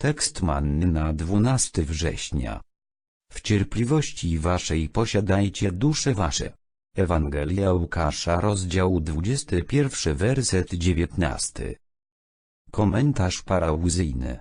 Tekst manny na 12 września. W cierpliwości waszej posiadajcie dusze wasze. Ewangelia Łukasza rozdział 21 werset 19. Komentarz parauzyjny.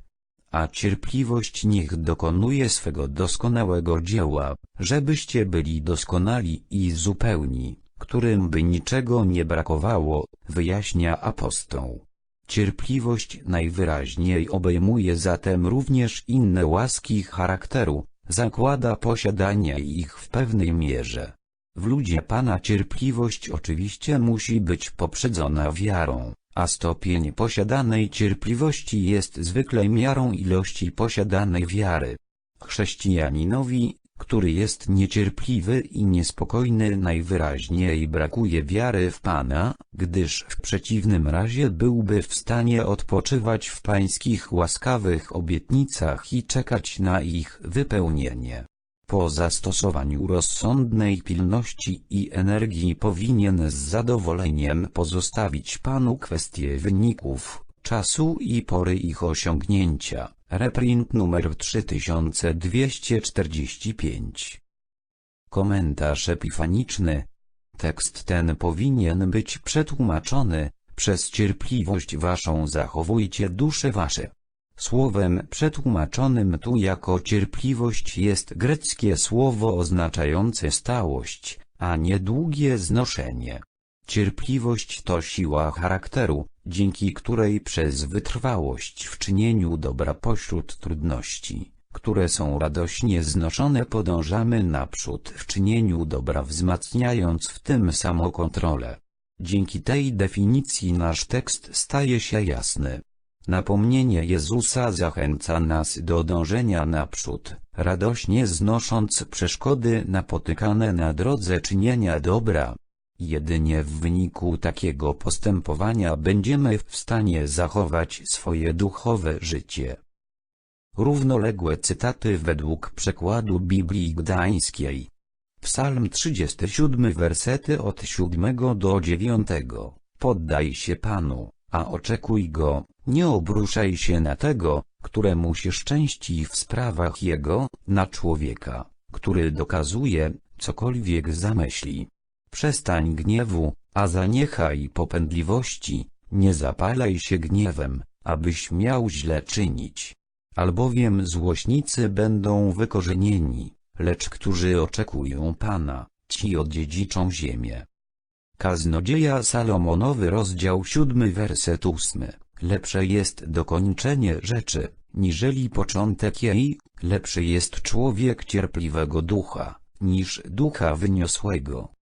A cierpliwość niech dokonuje swego doskonałego dzieła, żebyście byli doskonali i zupełni, którym by niczego nie brakowało, wyjaśnia apostoł. Cierpliwość najwyraźniej obejmuje zatem również inne łaski charakteru, zakłada posiadanie ich w pewnej mierze. W ludzie Pana cierpliwość oczywiście musi być poprzedzona wiarą, a stopień posiadanej cierpliwości jest zwykle miarą ilości posiadanej wiary. Chrześcijaninowi, który jest niecierpliwy i niespokojny najwyraźniej brakuje wiary w Pana, gdyż w przeciwnym razie byłby w stanie odpoczywać w pańskich łaskawych obietnicach i czekać na ich wypełnienie. Po zastosowaniu rozsądnej pilności i energii powinien z zadowoleniem pozostawić Panu kwestię wyników, czasu i pory ich osiągnięcia. Reprint numer 3245 Komentarz epifaniczny Tekst ten powinien być przetłumaczony, przez cierpliwość waszą zachowujcie dusze wasze. Słowem przetłumaczonym tu jako cierpliwość jest greckie słowo oznaczające stałość, a nie długie znoszenie. Cierpliwość to siła charakteru, dzięki której przez wytrwałość w czynieniu dobra pośród trudności, które są radośnie znoszone podążamy naprzód w czynieniu dobra wzmacniając w tym samokontrolę. Dzięki tej definicji nasz tekst staje się jasny. Napomnienie Jezusa zachęca nas do dążenia naprzód, radośnie znosząc przeszkody napotykane na drodze czynienia dobra. Jedynie w wyniku takiego postępowania będziemy w stanie zachować swoje duchowe życie. Równoległe cytaty według przekładu Biblii Gdańskiej. Psalm 37 wersety od 7 do 9. Poddaj się Panu, a oczekuj Go, nie obruszaj się na tego, któremu się szczęści w sprawach Jego, na człowieka, który dokazuje, cokolwiek zamyśli. Przestań gniewu, a zaniechaj popędliwości, nie zapalaj się gniewem, abyś miał źle czynić. Albowiem złośnicy będą wykorzenieni, lecz którzy oczekują Pana, ci odziedziczą ziemię. Kaznodzieja Salomonowy rozdział siódmy werset ósmy. Lepsze jest dokończenie rzeczy, niżeli początek jej, lepszy jest człowiek cierpliwego ducha, niż ducha wyniosłego.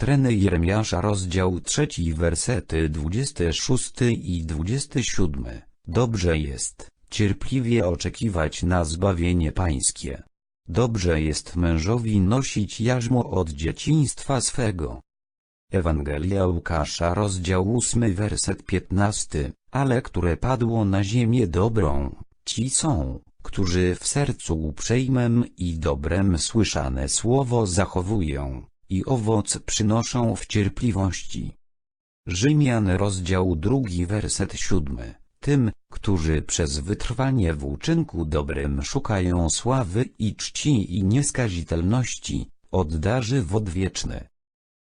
Treny Jeremiasza rozdział trzeci wersety 26 i 27. Dobrze jest, cierpliwie oczekiwać na zbawienie pańskie. Dobrze jest mężowi nosić jarzmo od dzieciństwa swego. Ewangelia Łukasza rozdział 8 werset 15, ale które padło na ziemię dobrą, ci są, którzy w sercu uprzejmem i dobrem słyszane słowo zachowują, i owoc przynoszą w cierpliwości. Rzymian rozdział drugi werset siódmy. Tym, którzy przez wytrwanie w uczynku dobrym szukają sławy i czci i nieskazitelności, oddarzy wod wieczny.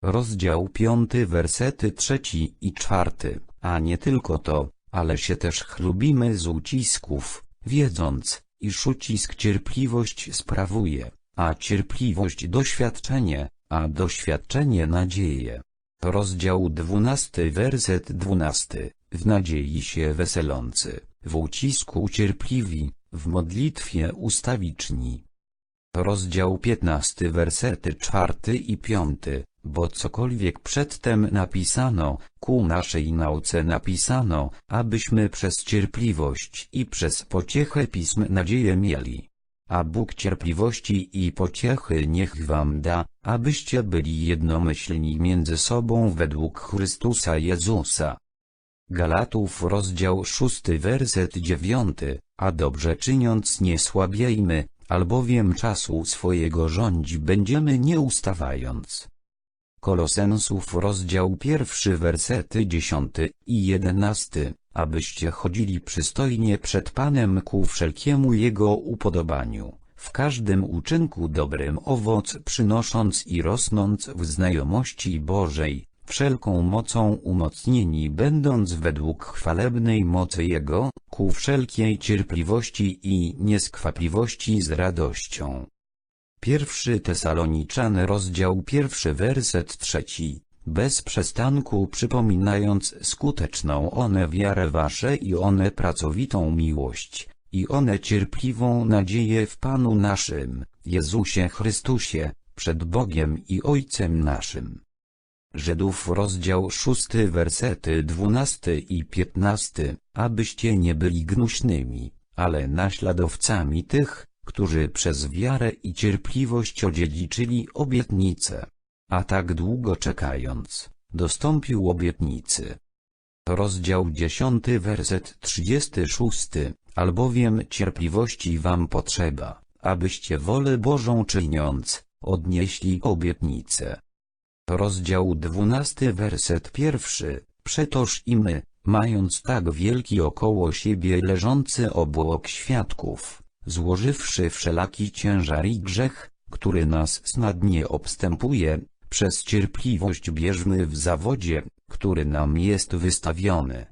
Rozdział piąty wersety trzeci i czwarty, a nie tylko to, ale się też chlubimy z ucisków, wiedząc, iż ucisk cierpliwość sprawuje, a cierpliwość doświadczenie, a doświadczenie nadzieję. Rozdział dwunasty werset dwunasty, w nadziei się weselący, w ucisku cierpliwi, w modlitwie ustawiczni. Rozdział piętnasty wersety czwarty i piąty, bo cokolwiek przedtem napisano, ku naszej nauce napisano, abyśmy przez cierpliwość i przez pociechę pism nadzieję mieli. A Bóg cierpliwości i pociechy niech wam da, abyście byli jednomyślni między sobą według Chrystusa Jezusa. Galatów rozdział szósty werset dziewiąty, a dobrze czyniąc nie słabiejmy, albowiem czasu swojego rządzi będziemy nie ustawając. Kolosensów rozdział pierwszy wersety 10 i 11, abyście chodzili przystojnie przed Panem ku wszelkiemu Jego upodobaniu, w każdym uczynku dobrym owoc przynosząc i rosnąc w znajomości Bożej, wszelką mocą umocnieni będąc według chwalebnej mocy Jego, ku wszelkiej cierpliwości i nieskwapliwości z radością. Pierwszy Tesaloniczany rozdział pierwszy werset trzeci, bez przestanku przypominając skuteczną one wiarę wasze i one pracowitą miłość, i one cierpliwą nadzieję w Panu naszym, Jezusie Chrystusie, przed Bogiem i Ojcem naszym. Żydów rozdział szósty wersety dwunasty i piętnasty, abyście nie byli gnuśnymi, ale naśladowcami tych, którzy przez wiarę i cierpliwość odziedziczyli obietnicę. A tak długo czekając, dostąpił obietnicy. Rozdział dziesiąty werset trzydziesty szósty, albowiem cierpliwości wam potrzeba, abyście wolę Bożą czyniąc, odnieśli obietnicę. Rozdział dwunasty werset pierwszy, przetoż i my, mając tak wielki około siebie leżący obłok świadków, złożywszy wszelaki ciężar i grzech, który nas snadnie obstępuje, przez cierpliwość bierzmy w zawodzie, który nam jest wystawiony.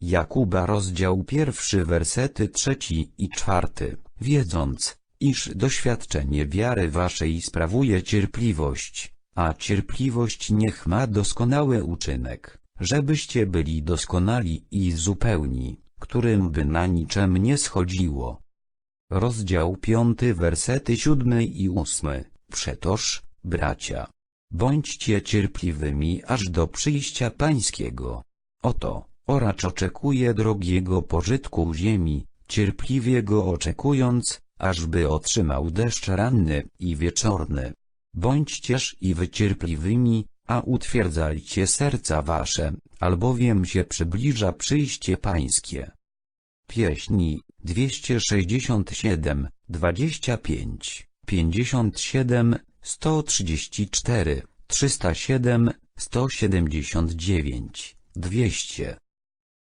Jakuba rozdział pierwszy wersety trzeci i czwarty, wiedząc, iż doświadczenie wiary waszej sprawuje cierpliwość, a cierpliwość niech ma doskonały uczynek, żebyście byli doskonali i zupełni, którym by na niczym nie schodziło. Rozdział piąty wersety siódmy i ósmy, przetoż, bracia, bądźcie cierpliwymi aż do przyjścia pańskiego. Oto, oracz oczekuje drogiego pożytku ziemi, cierpliwie go oczekując, ażby otrzymał deszcz ranny i wieczorny. Bądźcież i wy cierpliwymi, a utwierdzajcie serca wasze, albowiem się przybliża przyjście pańskie. Pieśni 267, 25, 57, 134, 307, 179, 200.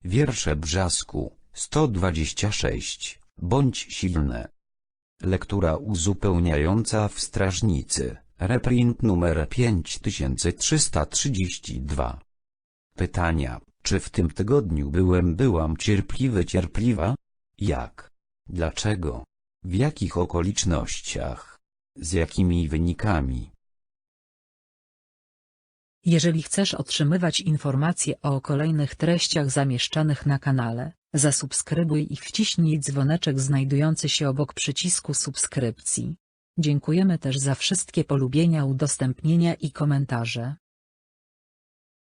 Wiersze Brzasku 126. Bądź silne. Lektura uzupełniająca w Strażnicy. Reprint numer 5332. Pytania. Czy w tym tygodniu byłem byłam cierpliwy cierpliwa? Jak? Dlaczego? W jakich okolicznościach? Z jakimi wynikami? Jeżeli chcesz otrzymywać informacje o kolejnych treściach zamieszczanych na kanale, zasubskrybuj i wciśnij dzwoneczek znajdujący się obok przycisku subskrypcji. Dziękujemy też za wszystkie polubienia, udostępnienia i komentarze.